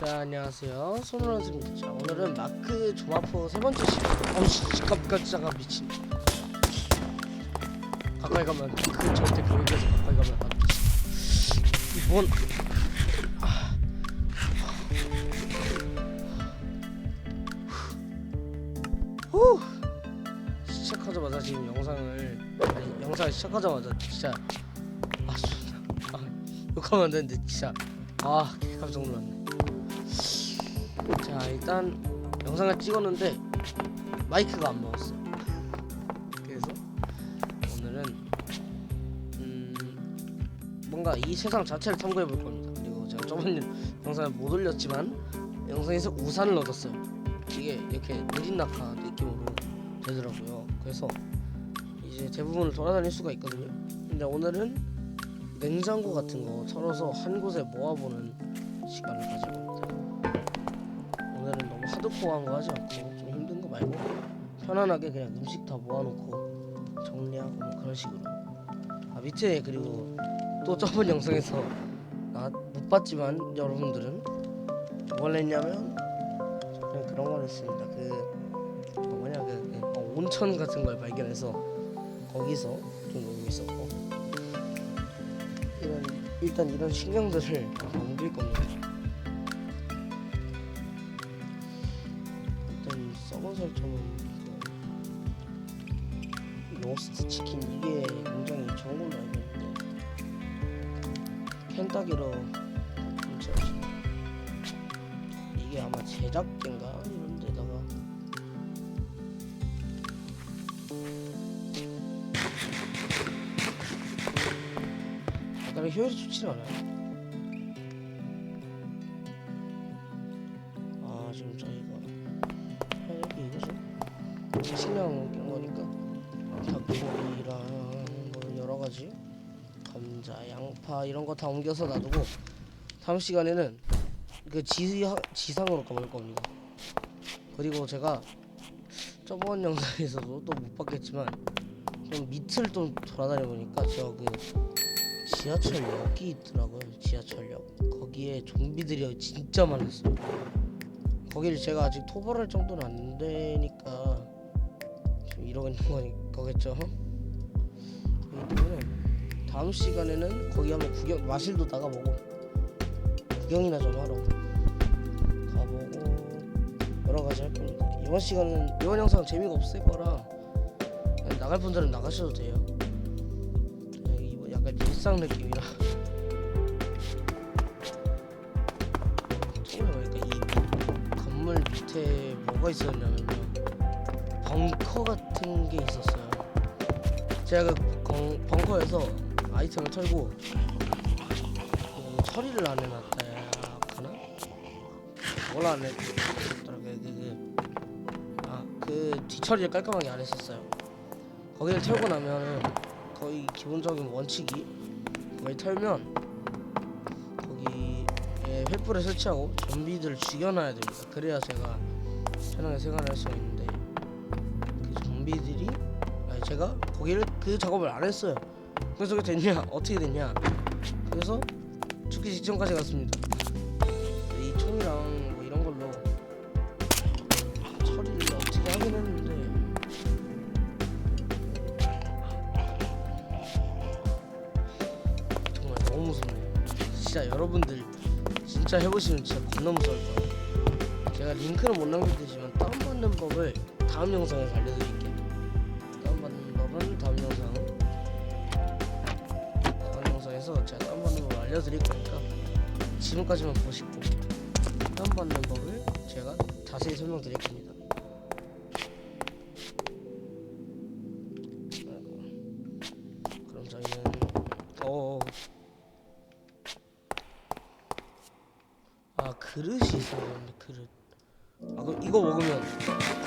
자 안녕하세요. 손원원입니다. 자 오늘은 마크 조마포 세 번째 시간. 어우씨 깜깜짝아 미친. 가까이 가면 그 절대 거기까지 가까이 가면 안 돼. 이번. 아. 후. 시작하자마자 지금 영상을 아니 영상 시작하자마자 진짜. 아 존나 아 욕하면 안 되는데 진짜. 아 깜짝 놀랐네 자 일단 영상을 찍었는데 마이크가 안 먹었어. 그래서 오늘은 음 뭔가 이 세상 자체를 탐구해 볼 겁니다. 그리고 제가 저번 영상을 못 올렸지만 영상에서 우산을 얻었어요. 이게 이렇게 느린 낙하 느낌으로 되더라고요. 그래서 이제 대부분을 돌아다닐 수가 있거든요. 근데 오늘은 냉장고 같은 거 털어서 한 곳에 모아보는 시간을 가질 겁니다 오늘은 너무 하드코어한 거 하지 않고 좀 힘든 거 말고 편안하게 그냥 음식 다 모아놓고 정리하고 뭐 그런 식으로. 아 밑에 그리고 또 저번 영상에서 나못 봤지만 여러분들은 뭘 했냐면 저는 그런 걸 했습니다. 그, 그 뭐냐 그, 그 어, 온천 같은 걸 발견해서 거기서 좀 놀고 있었고. 이런 일단 이런 신경들을 다 옮길 겁니다. 스트 치킨 이게 굉장히 좋은 걸로 알고 있는데 켄타기로 훔쳐야지. 이게 아마 제작된가 이런 데다가 바닥에 효율이 좋지 않아요. 아 지금 저희가 여기 이거죠. 닭 고기랑 뭐 여러 가지 감자, 양파 이런 거 다 옮겨서 놔두고 다음 시간에는 그 지, 지상으로 가볼 겁니다. 그리고 제가 저번 영상에서도 또 못 봤겠지만 좀 밑을 좀 돌아다녀 보니까 제가 그 지하철역이 있더라고요. 지하철역. 거기에 좀비들이 진짜 많았어요. 거기를 제가 아직 토벌할 정도는 안 되니까 이러고 있는 거니 거겠죠. 다음 시간에는 거기 한번 구경 마실도 나가보고 구경이나 좀 하러 가보고 여러 가지 할 겁니다. 이번 시간은 이번 영상 재미가 없을 거라 나갈 분들은 나가셔도 돼요. 이거 약간 일상 느낌이라 처음에 보니까 이 건물 밑에 뭐가 있었냐면요 벙커 같은 게 있었어요 제가 그 벙, 벙커에서 아이템을 털고 그 처리를 안 해놨다 하나? 뭘안 했더라 그, 그, 그, 아, 그 뒤처리를 깔끔하게 안 했었어요 거기를 털고 나면은 거의 기본적인 원칙이 거기 털면 거기에 횃불을 설치하고 좀비들을 죽여놔야 됩니다. 그래야 제가 편하게 생활할 수 있는 데그 좀비들이 아니 제가 거기를 그 작업을 안 했어요. 그래서 그게 됐냐? 어떻게 됐냐? 그래서 죽기 직전까지 갔습니다. 이 총이랑 뭐 이런 걸로 처리를 어떻게 하긴 했는데 정말 너무 무섭네요. 진짜 여러분들 진짜 해보시면 진짜 겁나 무서울 거예요. 제가 링크는 못 남겨드리지만 다운받는 법을 다음 영상에서 알려드릴게요. 알려드릴 거니까 지금까지만 보시고 다운받는 법을 제가 자세히 설명드릴 겁니다. 그럼 저희는 어. 아 그릇이 있었는데 그릇. 아 그럼 이거 먹으면.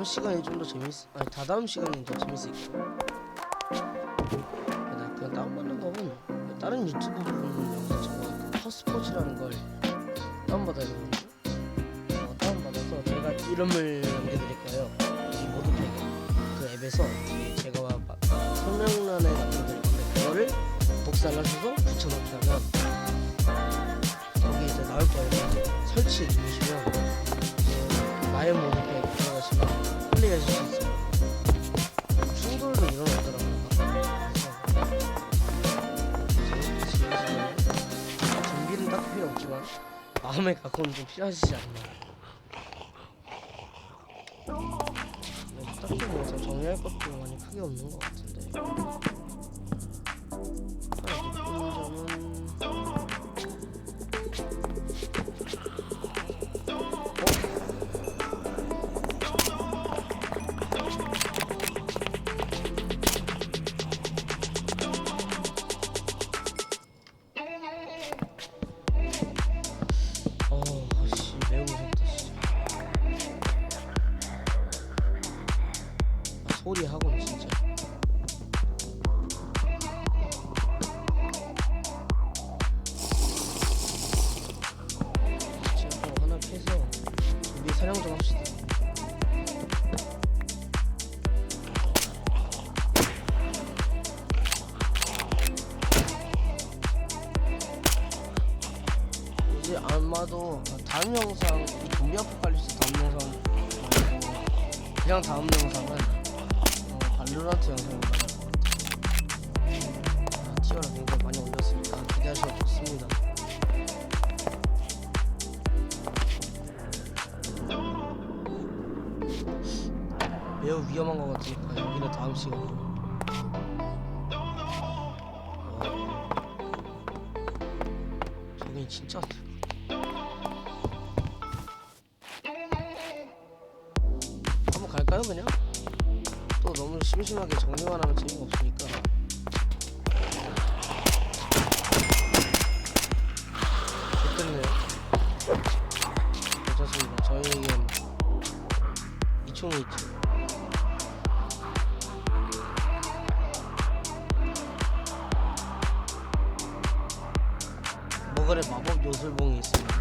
다음 시간이 좀더 재밌 아니 다다음 시간이 더 재밌을 거야. 나 그냥 다운받는 거는 다른 유튜브 보는 영상 퍼스포츠라는 걸 다운받아야 되거든요 어, 다운받아서 제가 이름을 남겨드릴 거예요. 이 모드팩에 그 앱에서 제가 막 설명란에 남겨드릴 건데 그거를 복사를 하셔서 붙여놓으면 거기 이제 나올 거예요. 설치 누르시면 나의 모드팩 들어가시면 플레이하실 수 있어요. 충돌도 일어나더라고요. 그래서 준비는 딱 필요 없지만 마음의 각오는 좀 필요하시지 않나. 네, 딱히 뭐 정리할 것도 많이 크게 없는 것 같은데. 하나 느끼는 점은 소리 하고 진짜. 지금 하나 캐서 우리 사냥 좀 합시다. 이제 아마도 다음 영상 이 좀비 아포칼립스 다음 영상 그냥 다음 영상은 어, 발로란트 영상입니다. 아, 티어를 굉장히 많이 올렸으니까 기대하셔도 좋습니다. 매우 위험한 것 같으니까 여기는 다음 시간으로. 어, 저기 진짜 한번 갈까요 그냥? 또 너무 심심하게 정리만 하면 재미가 없으니까. 좋겠네요. 괜찮습니다. 저희에겐 이 총이 있죠 머글의 마법 요술봉이 있습니다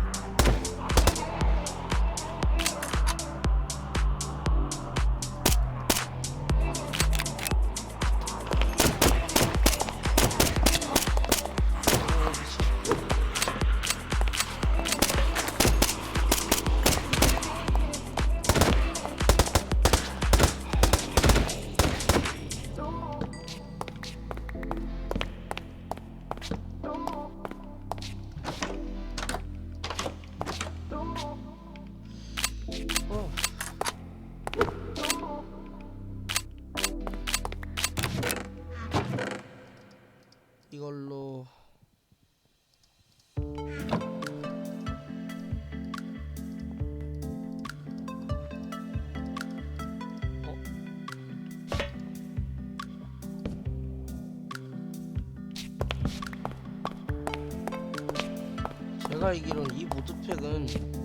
어. 이걸로 어? 제가 알기로는 이 모드팩은 그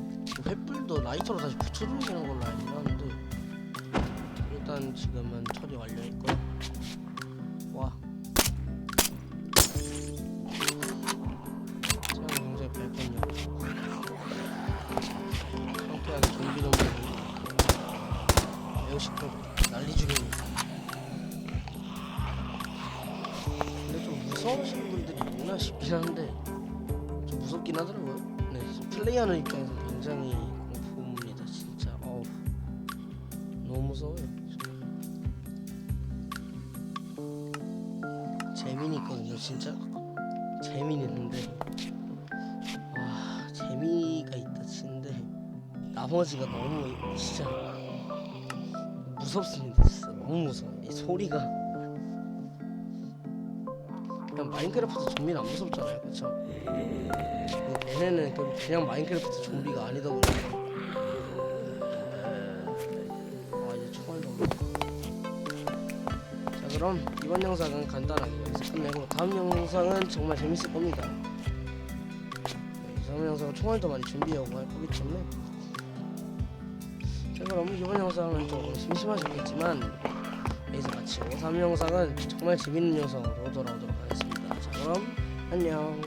횃불도 라이터로 다시 붙여주는 걸로 알긴 하는데 일단 지금은 처리 완료했고. 와. 굉장히 밝군요 상쾌한 좀비 매우 시끄럽 난리 중입니다 근데 좀 무서우신 분들이 있나 싶긴 한데 좀 무섭긴 하더라고요. 네, 플레이하는 입장에서 굉장히 공포입니다, 진짜. 어우, 너무 무서워요. 재민이 있거든요, 진짜. 재민이 있는데, 와, 재미가 있다 치는데 나머지가 너무 진짜 무섭습니다, 진짜 너무 무서워. 이 소리가. 그냥 마인크래프트 좀비는 안 무섭잖아요, 그렇죠? 얘네는 그- 그냥 마인크래프트 좀비가 아니다 보니까. 아 이제 총알도 없네 자 그럼 이번 영상은 간단하게 여기서 끝내고 다음 영상은 정말 재밌을 겁니다. 네, 다음 영상은 총알도 많이 준비하고 할 거기 때문에. 자 그럼 이번 영상은 조금 심심하셨겠지만 여기서 마치고 3 영상은 정말 재밌는 영상으로 돌아오도록 하겠습니다. 자 그럼 안녕